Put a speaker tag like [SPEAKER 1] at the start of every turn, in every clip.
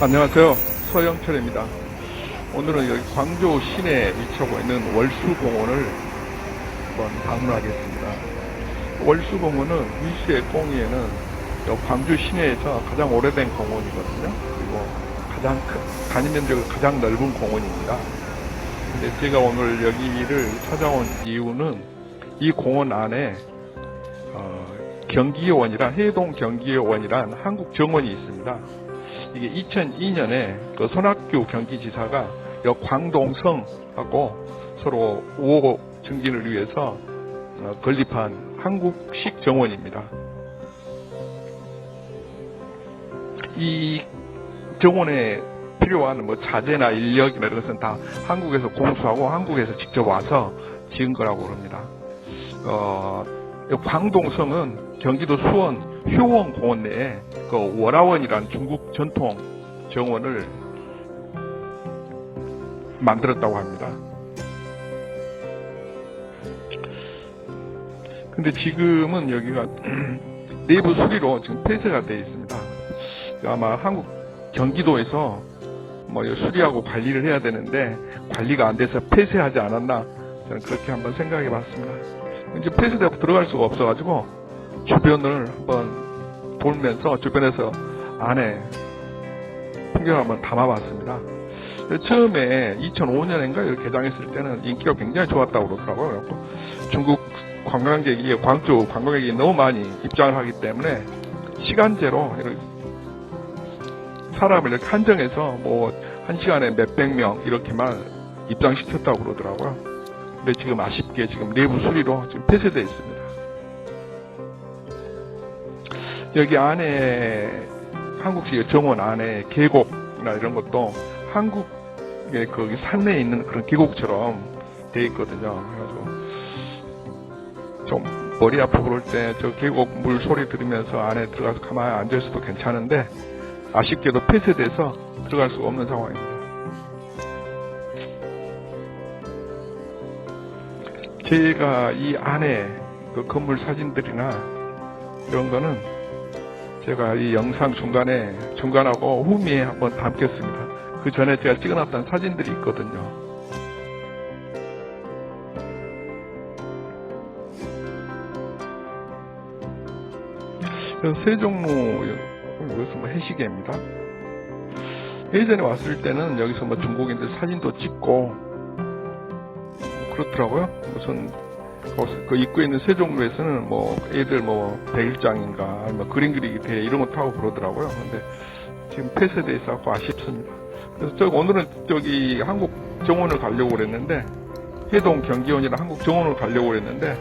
[SPEAKER 1] 안녕하세요. 서영철입니다. 오늘은 여기 광주 시내에 위치하고 있는 월수공원을 한번 방문하겠습니다. 월수공원은 위수의 꽁이에는 여 광주 시내에서 가장 오래된 공원이거든요. 그리고 가장 큰, 단위 면적이 가장 넓은 공원입니다. 근데 제가 오늘 여기를 찾아온 이유는 이 공원 안에 어, 경기원이란 해동 경기원이란 한국 정원이 있습니다. 이게 2002년에 그 손학규 경기지사가 여 광동성 하고 서로 우호 증진을 위해서 어, 건립한 한국식 정원입니다. 이 정원에 필요한 뭐 자재나 인력이나 이런 것은 다 한국에서 공수하고 한국에서 직접 와서 지은 거라고 그럽니다. 어, 이 광동성은 경기도 수원 효원 공원 내에 그 월화원이라는 중국 전통 정원을 만들었다고 합니다. 근데 지금은 여기가 내부 수리로 지금 폐쇄가 되어 있습니다. 아마 한국 경기도에서 뭐 수리하고 관리를 해야 되는데 관리가 안 돼서 폐쇄하지 않았나 저는 그렇게 한번 생각해 봤습니다. 이제 폐쇄되고 들어갈 수가 없어가지고 주변을 한번 돌면서 주변에서 안에 풍경을 한번 담아봤습니다. 처음에 2005년인가 이렇게 개장했을 때는 인기가 굉장히 좋았다고 그러더라고요. 중국 관광객이 광주 관광객이 너무 많이 입장을 하기 때문에 시간제로 사람을 이렇게 한정해서 뭐 한 시간에 몇백 명 이렇게만 입장시켰다고 그러더라고요. 근데 지금 아쉽게 지금 내부 수리로 지금 폐쇄되어 있습니다. 여기 안에 한국식 정원 안에 계곡이나 이런 것도 한국의 거기 산내에 있는 그런 계곡처럼 돼 있거든요. 그래가지고 좀 머리 아프고 그럴 때 저 계곡 물 소리 들으면서 안에 들어가서 가만히 앉아 있어도 괜찮은데 아쉽게도 폐쇄돼서 들어갈 수가 없는 상황입니다. 제가 이 안에 그 건물 사진들이나 이런 거는 제가 이 영상 중간에 중간하고 후미에 한번 담겠습니다. 그 전에 제가 찍어놨던 사진들이 있거든요. 세종로 여기서 뭐 해시계입니다. 예전에 왔을 때는 여기서 뭐 중국인들 사진도 찍고 그렇더라고요. 무슨 그 입구에 있는 세종로에서는 뭐 애들 뭐 백일장인가 아니면 그림 그리기 대회 이런 거 타고 그러더라고요. 근데 지금 폐쇄돼 있어서 아쉽습니다. 그래서 저 오늘은 저기 한국 정원을 가려고 그랬는데 해동 경기원이나 한국 정원을 가려고 그랬는데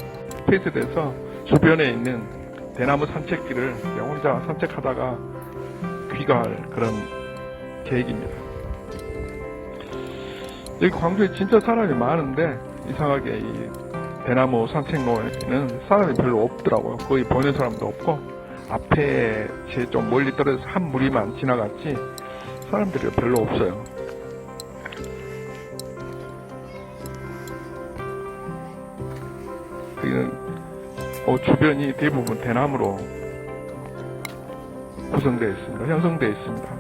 [SPEAKER 1] 폐쇄돼서 주변에 있는 대나무 산책길을 혼자 산책하다가 귀가할 그런 계획입니다. 여기 광주에 진짜 사람이 많은데 이상하게 이 대나무 산책로에는 사람이 별로 없더라고요. 거의 보는 사람도 없고 앞에 제 좀 멀리 떨어져서 한 무리만 지나갔지 사람들이 별로 없어요. 여기는 어, 주변이 대부분 대나무로 구성되어 있습니다. 형성되어 있습니다.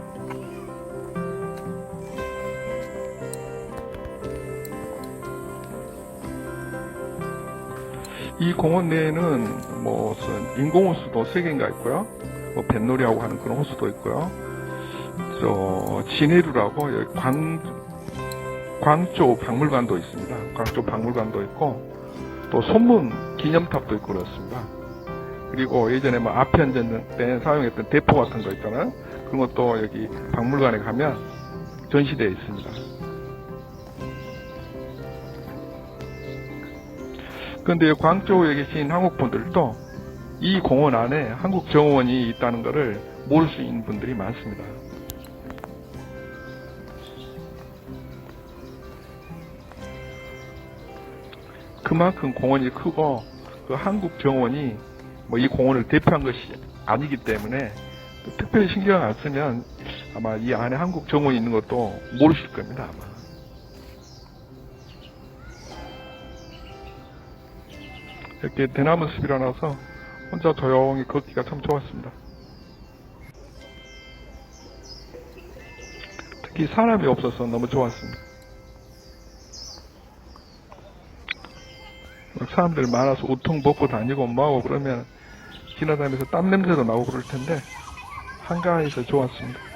[SPEAKER 1] 이 공원 내에는 뭐 무슨 인공 호수도 3개인가 있고요. 뭐 뱃놀이하고 하는 그런 호수도 있고요. 저 진해루라고 여기 광 광조 박물관도 있습니다. 광조 박물관도 있고 또 손문 기념탑도 있고 그렇습니다. 그리고 예전에 뭐 아편전 때 사용했던 대포 같은 거 있잖아요. 그런 것도 여기 박물관에 가면 전시되어 있습니다. 그런데 광저우에 계신 한국분들도 이 공원 안에 한국 정원이 있다는 것을 모를 수 있는 분들이 많습니다. 그만큼 공원이 크고 그 한국 정원이 뭐 이 공원을 대표한 것이 아니기 때문에 특별히 신경 안 쓰면 아마 이 안에 한국 정원이 있는 것도 모르실 겁니다 아마. 이렇게 대나무 숲이라나서 혼자 조용히 걷기가 참 좋았습니다. 특히 사람이 없어서 너무 좋았습니다. 막 사람들 많아서 우통 벗고 다니고 뭐하고 그러면 지나다니면서 땀 냄새도 나고 그럴 텐데 한가해서 좋았습니다.